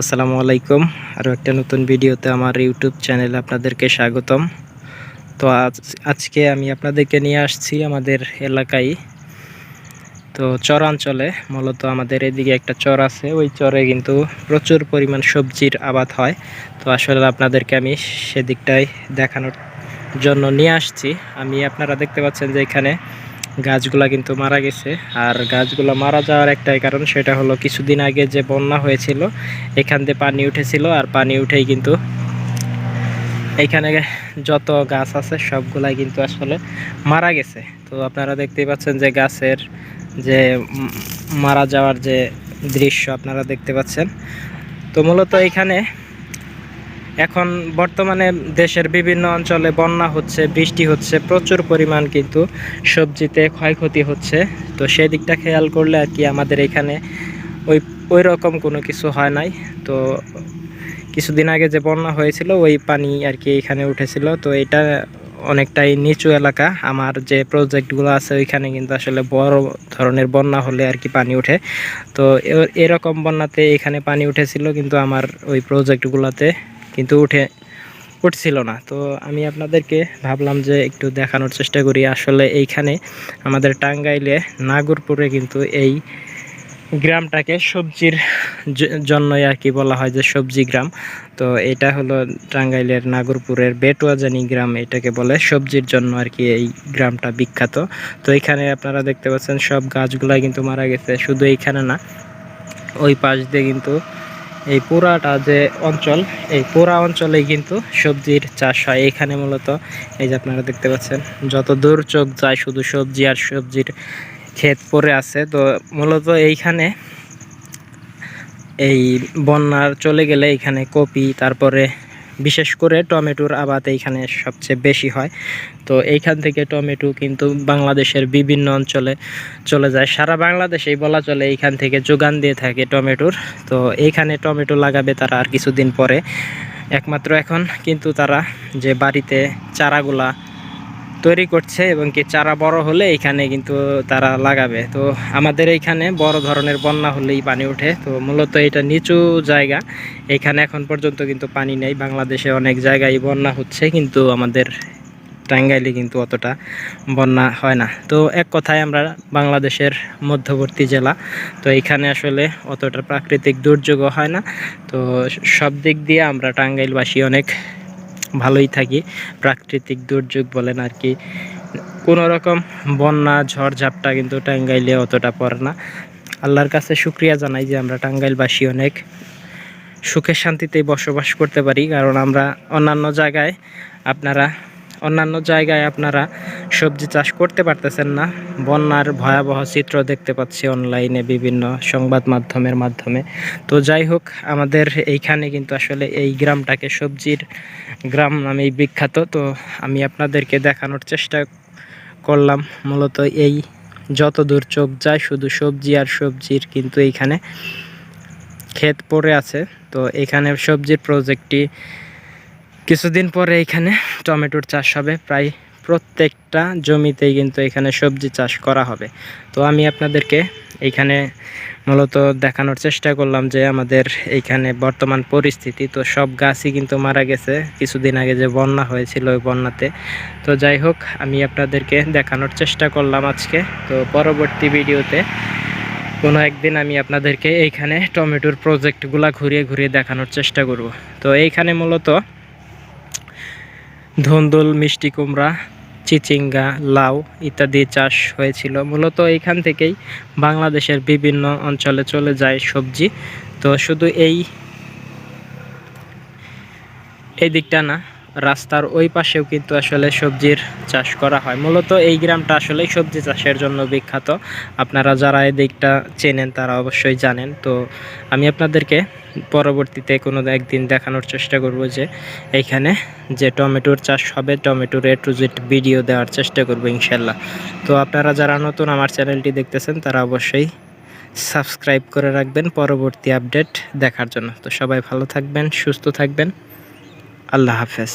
আসসালামু আলাইকুম। আরও একটা নতুন ভিডিওতে আমার ইউটিউব চ্যানেলে আপনাদেরকে স্বাগতম। তো আজ, আজকে আমি আপনাদেরকে নিয়ে আসছি আমাদের এলাকায়, তো চরাঞ্চলে মূলত আমাদের এদিকে একটা চর আছে। ওই চরে কিন্তু প্রচুর পরিমাণ সবজির আবাদ হয়। তো আসলে আপনাদেরকে আমি সেদিকটাই দেখানোর জন্য নিয়ে আসছি। আমি, আপনারা দেখতে পাচ্ছেন যে এখানে গাছগুলা কিন্তু মারা গেছে। আর গাছগুলো মারা যাওয়ার একটাই কারণ সেটা হলো কিছুদিন আগে যে বন্যা হয়েছিল, এখান দিয়ে পানি উঠেছিল আর পানি উঠেই কিন্তু এইখানে যত গাছ আছে সবগুলাই কিন্তু আসলে মারা গেছে। তো আপনারা দেখতেই পাচ্ছেন যে গাছের যে মারা যাওয়ার যে দৃশ্য আপনারা দেখতে পাচ্ছেন। তো মূলত এখানে এখন বর্তমানে দেশের বিভিন্ন অঞ্চলে বন্যা হচ্ছে, বৃষ্টি হচ্ছে, প্রচুর পরিমাণ কিন্তু সবজিতে ক্ষয়ক্ষতি হচ্ছে। তো সেই দিকটা খেয়াল করলে আর কি আমাদের এখানে ওই ওই রকম কোনো কিছু হয় নাই। তো কিছুদিন আগে যে বন্যা হয়েছিল, ওই পানি আর কি এখানে উঠেছিল। তো এটা অনেকটাই নিচু এলাকা। আমার যে প্রজেক্টগুলো আছে, ওইখানে কিন্তু আসলে বড় ধরনের বন্যা হলে আর কি পানি ওঠে। তো এরকম বন্যাতে এখানে পানি উঠেছিল, কিন্তু আমার ওই প্রজেক্টগুলোতে কিন্তু উঠে উঠছিল না। তো আমি আপনাদেরকে ভাবলাম যে একটু দেখানোর চেষ্টা করি। আসলে এইখানে আমাদের টাঙ্গাইলে, নাগরপুরে কিন্তু এই গ্রামটাকে সবজির জন্যই আর কি বলা হয় যে সবজি গ্রাম। তো এটা হলো টাঙ্গাইলের নাগরপুরের বেটুয়াজানি গ্রাম এটাকে বলে। সবজির জন্য আর কি এই গ্রামটা বিখ্যাত। তো এখানে আপনারা দেখতে পাচ্ছেন সব গাছগুলাই কিন্তু মারা গেছে। শুধু এইখানে না, ওই পাশ দিয়ে কিন্তু এই পুরাটা যে অঞ্চল, এই পুরা অঞ্চলেই কিন্তু সবজির চাষ হয়। এখানে মূলত এই যে আপনারা দেখতে পাচ্ছেন, যত দূর চোখ যায় শুধু সবজি আর সবজির ক্ষেত পরে আছে। তো মূলত এইখানে এই বন্যার চলে গেলে এখানে কপি, তারপরে বিশেষ করে টমেটোর আবাদ এইখানে সবচেয়ে বেশি হয়। তো এইখান থেকে টমেটো কিন্তু বাংলাদেশের বিভিন্ন অঞ্চলে চলে যায়। সারা বাংলাদেশেই বলা চলে এইখান থেকে যোগান দিয়ে থাকে টমেটোর। তো এইখানে টমেটো লাগাবে তারা আর কিছুদিন পরে। একমাত্র এখন কিন্তু তারা যে বাড়িতে চারাগুলা তৈরি করছে এবং কি চারা বড় হলে এখানে কিন্তু তারা লাগাবে। তো আমাদের এইখানে বড় ধরনের বন্যা হলেই পানি ওঠে। তো মূলত এটা নিচু জায়গা। এখানে এখন পর্যন্ত কিন্তু পানি নেই। বাংলাদেশে অনেক জায়গায় বন্যা হচ্ছে, কিন্তু আমাদের টাঙ্গাইলে কিন্তু অতটা বন্যা হয় না। তো এক কথায় আমরা বাংলাদেশের মধ্যবর্তী জেলা। তো এখানে আসলে অতটা প্রাকৃতিক দুর্যোগও হয় না। তো সব দিক দিয়ে আমরা টাঙ্গাইলবাসী অনেক ভালোই থাকি, প্রাকৃতিক দুর্যোগ বলেন আর কি। কোনো রকম বন্যা ঝড়ঝাপটা কিন্তু টাঙ্গাইলে অতটা পড়ে না। আল্লাহর কাছে শুক্রিয়া জানাই যে আমরা টাঙ্গাইলবাসী অনেক সুখে শান্তিতেই বসবাস করতে পারি, কারণ আমরা অন্যান্য জায়গায় আপনারা অন্যান্য জায়গায় আপনারা সবজি চাষ করতে পারতেছেন না। বন্যার ভয়াবহ চিত্র দেখতে পাচ্ছি অনলাইনে বিভিন্ন সংবাদ মাধ্যমের মাধ্যমে। তো যাই হোক, আমাদের এইখানে কিন্তু আসলে এই গ্রামটাকে সবজির গ্রাম নামেই বিখ্যাত। তো আমি আপনাদেরকে দেখানোর চেষ্টা করলাম। মূলত এই যত দূর চোখ যায় শুধু সবজি আর সবজির কিন্তু এইখানে ক্ষেত পড়ে আছে। তো এখানে সবজির প্রজেক্টটি কিছুদিন পরে এখানে টমেটোর চাষ হবে। প্রায় প্রত্যেকটা জমিতেই কিন্তু এখানে সবজি চাষ করা হবে। তো আমি আপনাদেরকে এইখানে মূলত দেখানোর চেষ্টা করলাম যে আমাদের এইখানে বর্তমান পরিস্থিতি। তো সব গাছই কিন্তু মারা গেছে। কিছুদিন আগে যে বন্যা হয়েছিল ওই বন্যাতে। তো যাই হোক, আমি আপনাদেরকে দেখানোর চেষ্টা করলাম আজকে। তো পরবর্তী ভিডিওতে কোনো একদিন আমি আপনাদেরকে এইখানে টমেটোর প্রজেক্টগুলা ঘুরিয়ে ঘুরিয়ে দেখানোর চেষ্টা করব। তো এইখানে মূলত ধন্দুল, মিষ্টি কুমড়া, চিচিঙ্গা, লাউ ইত্যাদি চাষ হয়েছিল। মূলত এইখান থেকেই বাংলাদেশের বিভিন্ন অঞ্চলে চলে যায় সবজি। তো শুধু এই এই দিকটা না রাস্তার ওই পাশেও কিন্তু আসলে সবজির চাষ করা হয়। মূলত এই গ্রামটা আসলে সবজি চাষের জন্য বিখ্যাত। আপনারা যারা এই দিকটা চেনেন তারা অবশ্যই জানেন। তো আমি আপনাদেরকে পরবর্তীতে কোনো একদিন দেখানোর চেষ্টা করব যে এইখানে যে টমেটোর চাষ হবে, টমেটোর এ টু জেড ভিডিও দেওয়ার চেষ্টা করব ইনশাল্লাহ। তো আপনারা যারা নতুন আমার চ্যানেলটি দেখতেছেন, তারা অবশ্যই সাবস্ক্রাইব করে রাখবেন পরবর্তী আপডেট দেখার জন্য। তো সবাই ভালো থাকবেন, সুস্থ থাকবেন। আল্লাহ হাফেজ।